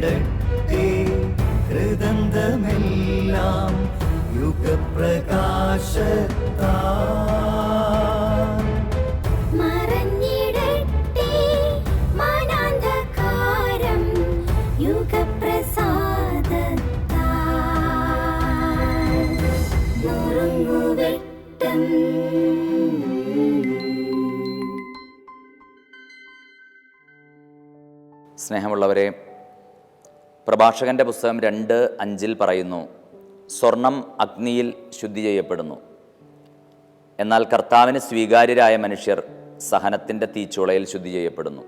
ഇറങ്ങിടട്ടെ ഹൃദന്തമെല്ലാം യുഗപ്രകാശത്താ നുറുങ്ങുവെട്ടം സ്നേഹമുള്ളവരെ പ്രഭാഷകന്റെ പുസ്തകം രണ്ട് അഞ്ചിൽ പറയുന്നു സ്വർണം അഗ്നിയിൽ ശുദ്ധി ചെയ്യപ്പെടുന്നു. എന്നാൽ കർത്താവിന് സ്വീകാര്യരായ മനുഷ്യർ സഹനത്തിന്റെ തീച്ചുളയിൽ ശുദ്ധി ചെയ്യപ്പെടുന്നു.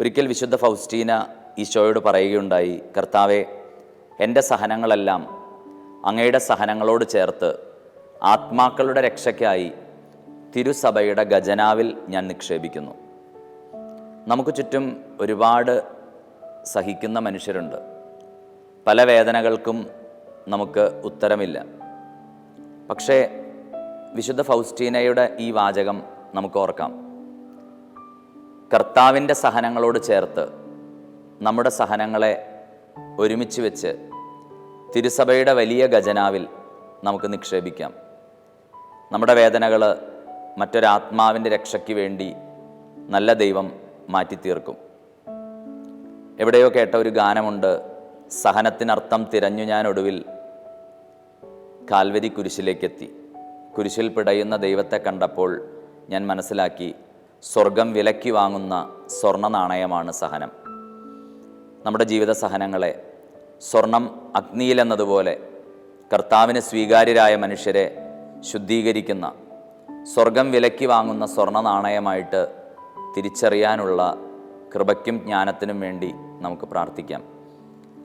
ഒരിക്കൽ വിശുദ്ധ ഫൗസ്റ്റീന ഈശോയോട് പറയുകയുണ്ടായി കർത്താവെ എന്റെ സഹനങ്ങളെല്ലാം അങ്ങയുടെ സഹനങ്ങളോട് ചേർത്ത് ആത്മാക്കളുടെ രക്ഷയ്ക്കായി തിരുസഭയുടെ ഖജനാവിൽ ഞാൻ നിക്ഷേപിക്കുന്നു. നമുക്ക് ചുറ്റും ഒരുപാട് സഹിക്കുന്ന മനുഷ്യരുണ്ട്. പല വേദനകൾക്കും നമുക്ക് ഉത്തരമില്ല. പക്ഷേ വിശുദ്ധ ഫൗസ്റ്റീനയുടെ ഈ വാചകം നമുക്ക് ഓർക്കാം. കർത്താവിന്റെ സഹനങ്ങളോട് ചേർത്ത് നമ്മുടെ സഹനങ്ങളെ ഒരുമിച്ച് വെച്ച് തിരുസഭയുടെ വലിയ ഖജനാവിൽ നമുക്ക് നിക്ഷേപിക്കാം. നമ്മുടെ വേദനകൾ മറ്റൊരാത്മാവിന്റെ രക്ഷയ്ക്ക് വേണ്ടി നല്ല ദൈവം മാറ്റിത്തീർക്കും. എവിടെയോ കേട്ട ഒരു ഗാനമുണ്ട് സഹനത്തിനർത്ഥം തിരഞ്ഞു ഞാൻ ഒടുവിൽ കാൽവരി കുരിശിലേക്കെത്തി. കുരിശിൽ പിടയുന്ന ദൈവത്തെ കണ്ടപ്പോൾ ഞാൻ മനസ്സിലാക്കി സ്വർഗം വിലക്കി വാങ്ങുന്ന സ്വർണ നാണയമാണ് സഹനം. നമ്മുടെ ജീവിത സഹനങ്ങളെ സ്വർണം അഗ്നിയിലെന്നതുപോലെ കർത്താവിന് സ്വീകാര്യരായ മനുഷ്യരെ ശുദ്ധീകരിക്കുന്ന സ്വർഗം വിലക്കി വാങ്ങുന്ന സ്വർണ നാണയമായിട്ട് തിരിച്ചറിയാനുള്ള കൃപയ്ക്കും ജ്ഞാനത്തിനും വേണ്ടി നമുക്ക് പ്രാർത്ഥിക്കാം.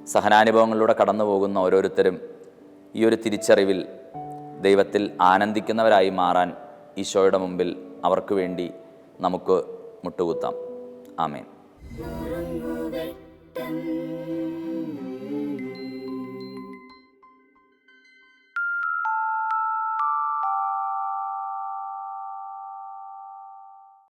സഹനാനുഭവങ്ങളിലൂടെ കടന്നു പോകുന്ന ഓരോരുത്തരും ഈ ഒരു തിരിച്ചറിവിൽ ദൈവത്തിൽ ആനന്ദിക്കുന്നവരായി മാറാൻ ഈശോയുടെ മുമ്പിൽ അവർക്ക് വേണ്ടി നമുക്ക് മുട്ടുകുത്താം. ആമേൻ.